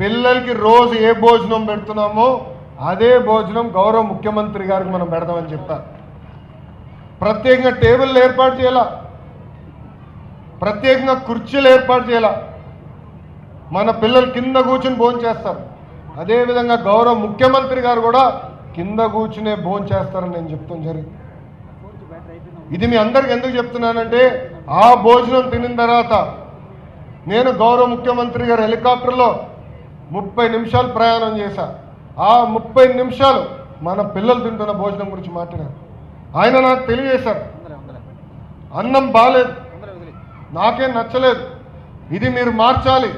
పిల్లలకి రోజు ఏ భోజనం పెడుతున్నామో అదే భోజనం గౌరవ ముఖ్యమంత్రి గారికి మనం పెడదామని చెప్పారు ప్రత్యేకంగా టేబుల్ ఏర్పాటు చేయాల? ప్రత్యేకంగా కుర్చీలు ఏర్పాటు చేయాల? మన పిల్లలు కింద కూర్చుని భోజనం చేస్తారు. అదేవిధంగా గౌరవ ముఖ్యమంత్రి గారు కూడా కింద కూర్చునే భోజనం చేస్తారని నేను చెప్తాను జరిగింది. ఇది మీ అందరికి ఎందుకు చెప్తున్నానంటే ఆ భోజనం తినిన తర్వాత నేను గౌరవ ముఖ్యమంత్రి గారు హెలికాప్టర్లో ముప్పై నిమిషాలు ప్రయాణం చేశా. ఆ ముప్పై నిమిషాలు మన పిల్లలు తింటున్న భోజనం గురించి మాట్లాడారు. ఆయన నాకు తెలియజేశారు. అన్నం బాగాలేదు నాకేం నచ్చలేదు. ఇది మీరు మార్చాలి.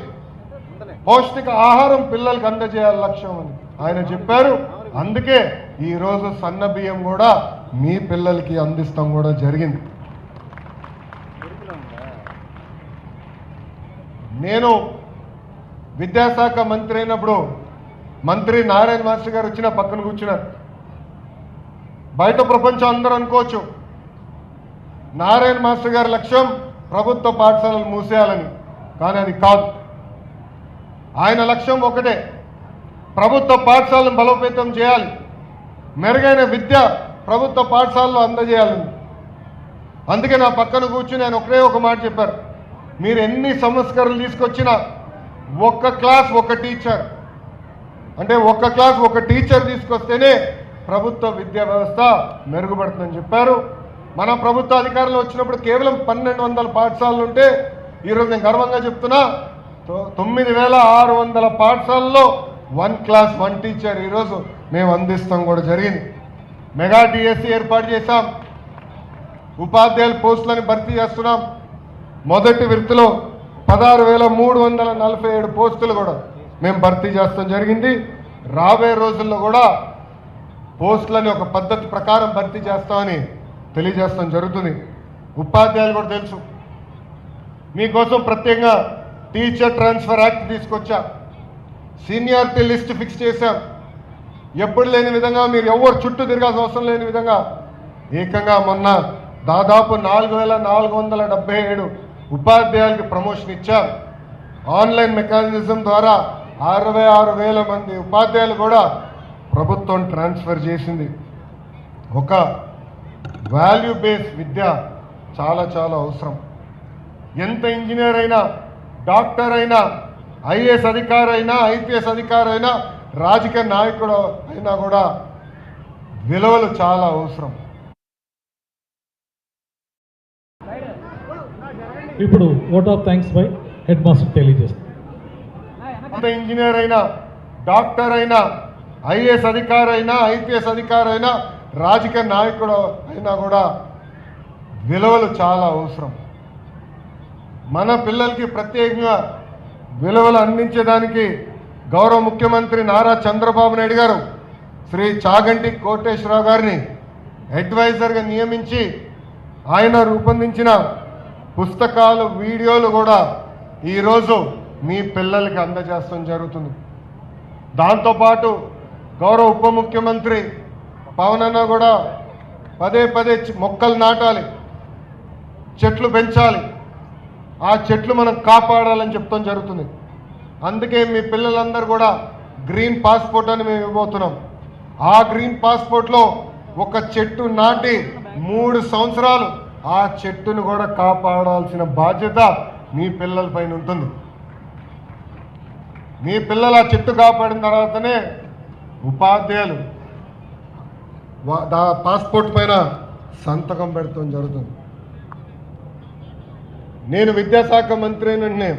పౌష్టిక ఆహారం పిల్లలకు అందజేయాలి లక్ష్యం అని ఆయన చెప్పారు. అందుకే ఈరోజు సన్న బియ్యం కూడా మీ పిల్లలకి అందిస్తాం కూడా జరిగింది. నేను విద్యాశాఖ మంత్రి అయినప్పుడు మంత్రి నారాయణ మాస్టర్ గారు వచ్చిన పక్కన కూర్చున్నారు బయట ప్రపంచం అందరూ అనుకోవచ్చు. నారాయణ మాస్టర్ గారి లక్ష్యం ప్రభుత్వ పాఠశాలలు మూసేయాలని కానీ అది కాదు. ఆయన లక్ష్యం ఒకటే ప్రభుత్వ పాఠశాలను బలోపేతం చేయాలి. మెరుగైన విద్య ప్రభుత్వ పాఠశాలలో అందజేయాలని. అందుకే నా పక్కన కూర్చుని ఆయన ఒకటే ఒక మాట చెప్పారు. మీరు ఎన్ని సంస్కరణలు తీసుకొచ్చినా ఒక్క క్లాస్ ఒక టీచర్. అంటే ఒక్క క్లాస్ ఒక టీచర్ తీసుకొస్తేనే ప్రభుత్వ విద్యా వ్యవస్థ మెరుగుపడుతుందని చెప్పారు. మన ప్రభుత్వ అధికారంలో వచ్చినప్పుడు కేవలం పన్నెండు వందల పాఠశాలలు ఉంటే ఈరోజు నేను గర్వంగా చెప్తున్నా తొ- తొమ్మిది వేల ఆరు వందల పాఠశాలలో వన్ క్లాస్ వన్ టీచర్ ఈరోజు మేము అందిస్తాం కూడా జరిగింది. మెగా డిఎస్సి ఏర్పాటు చేశాం. ఉపాధ్యాయుల పోస్టులను భర్తీ చేస్తున్నాం. మొదటి విడతలో పదహారు వేల మూడు వందల నలభై ఏడు పోస్టులు కూడా మేము భర్తీ చేస్తాం జరిగింది. రాబోయే రోజుల్లో కూడా పోస్టులని ఒక పద్ధతి ప్రకారం భర్తీ చేస్తామని తెలియజేస్తాం జరుగుతుంది. ఉపాధ్యాయులు కూడా తెలుసు. మీకోసం ప్రత్యేకంగా టీచర్ ట్రాన్స్ఫర్ యాక్ట్ తీసుకొచ్చా. సీనియారిటీ లిస్ట్ ఫిక్స్ చేశాం. ఎప్పుడు లేని విధంగా మీరు ఎవరు చుట్టూ తిరగాల్సిన అవసరం లేని విధంగా ఏకంగా మొన్న దాదాపు నాలుగు వేల నాలుగు వందల డెబ్బై ఏడు ఉపాధ్యాయులకి ప్రమోషన్ ఇచ్చాం ఆన్లైన్ మెకానిజం ద్వారా అరవై ఆరు వేల మంది ఉపాధ్యాయులు కూడా ప్రభుత్వం ట్రాన్స్ఫర్ చేసింది. ఒక వాల్యూ బేస్ విద్య చాలా చాలా అవసరం. ఎంత ఇంజనీర్ అయినా డాక్టర్ అయినా ఐఏఎస్ అధికారి అయినా ఐపీఎస్ అధికారి అయినా రాజకీయ నాయకుడు అయినా కూడా విలువలు చాలా అవసరం. ఇప్పుడు vote of thanks by head master తెలియజేస్తారు ఇంజనీర్ అయినా డాక్టర్ అయినా ఐఏఎస్ అధికారి అయినా ఐపీఎస్ అధికారి అయినా రాజకీయ నాయకుడు అయినా కూడా విలువలు చాలా అవసరం. మన పిల్లలకి ప్రత్యేకంగా విలువలు అందించేదానికి గౌరవ ముఖ్యమంత్రి నారా చంద్రబాబు నాయుడు గారు శ్రీ చాగంటి కోటేశ్వరరావు గారిని అడ్వైజర్గా నియమించి ఆయన రూపొందించిన పుస్తకాలు వీడియోలు కూడా ఈరోజు మీ పిల్లలకి అందజేస్తాం జరుగుతుంది. దాంతోపాటు గౌరవ ఉప ముఖ్యమంత్రి పవన్ అన్న కూడా పదే పదే మొక్కలు నాటాలి చెట్లు పెంచాలి. ఆ చెట్లు మనం కాపాడాలని చెప్తాం జరుగుతుంది. అందుకే మీ పిల్లలందరూ కూడా గ్రీన్ పాస్పోర్ట్ అని మేము ఇవ్వబోతున్నాం. ఆ గ్రీన్ పాస్పోర్ట్లో ఒక చెట్టు నాటి మూడు సంవత్సరాలు ఆ చెట్టును కూడా కాపాడాల్సిన బాధ్యత మీ పిల్లల పైన ఉంటుంది. మీ పిల్లలు ఆ చెట్టు కాపాడిన తర్వాతనే ఉపాధ్యాయులు దా పాస్పోర్ట్ పైన సంతకం పెడతాం జరుగుతుంది. నేను విద్యాశాఖ మంత్రి అయినంటే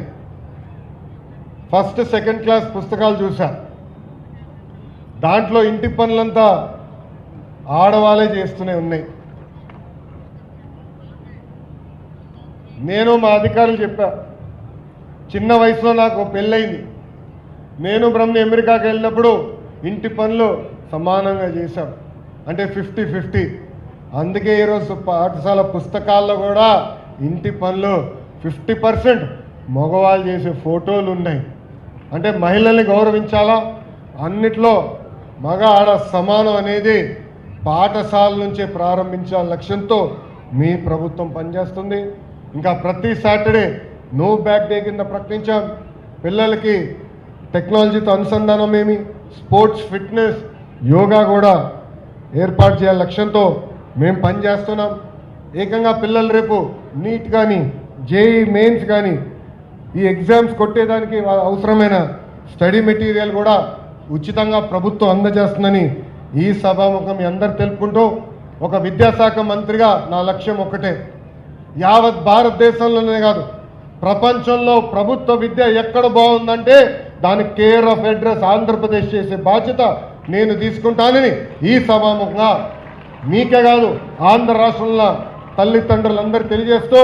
ఫస్ట్ సెకండ్ క్లాస్ పుస్తకాలు చూశా. దాంట్లో ఇంటి పనులంతా ఆడవాళ్ళే చేస్తూనే ఉన్నాయి. నేను మా అధికారులు చెప్పా చిన్న వయసులో నాకు పెళ్ళయింది. నేను బ్రహ్మ అమెరికాకి వెళ్ళినప్పుడు ఇంటి పనులు సమానంగా చేశాం. అంటే ఫిఫ్టీ ఫిఫ్టీ. అందుకే ఈరోజు పాఠశాల పుస్తకాల్లో కూడా ఇంటి పనులు ఫిఫ్టీ పర్సెంట్ మగవాళ్ళు చేసే ఫోటోలు ఉన్నాయి. అంటే మహిళల్ని గౌరవించాలా? అన్నిట్లో మగ ఆడ సమానం అనేది పాఠశాల నుంచే ప్రారంభించాల లక్ష్యంతో మీ ప్రభుత్వం పనిచేస్తుంది. ఇంకా ప్రతి సాటర్డే నో బ్యాక్ డే కింద ప్రకటించాం. పిల్లలకి టెక్నాలజీతో అనుసంధానం ఏమి స్పోర్ట్స్ ఫిట్నెస్ యోగా కూడా ఏర్పాటు చేయాల లక్ష్యంతో మేము పనిచేస్తున్నాం ఏకంగా పిల్లలు రేపు నీట్ కానీ జేఈ మెయిన్స్ కానీ ఈ ఎగ్జామ్స్ కొట్టేదానికి అవసరమైన స్టడీ మెటీరియల్ కూడా ఉచితంగా ప్రభుత్వం అందజేస్తుందని ఈ సభాముఖం అందరు తెలుపుకుంటూ ఒక విద్యాశాఖ మంత్రిగా నా లక్ష్యం ఒక్కటే. యావత్ భారతదేశంలోనే కాదు ప్రపంచంలో ప్రభుత్వ విద్య ఎక్కడ బాగుందంటే దాని కేర్ ఆఫ్ అడ్రస్ ఆంధ్రప్రదేశ్ చేసే బాధ్యత నేను తీసుకుంటానని ఈ సభాముఖంగా మీకే కాదు ఆంధ్ర రాష్ట్రంలో తల్లిదండ్రులందరూ తెలియజేస్తూ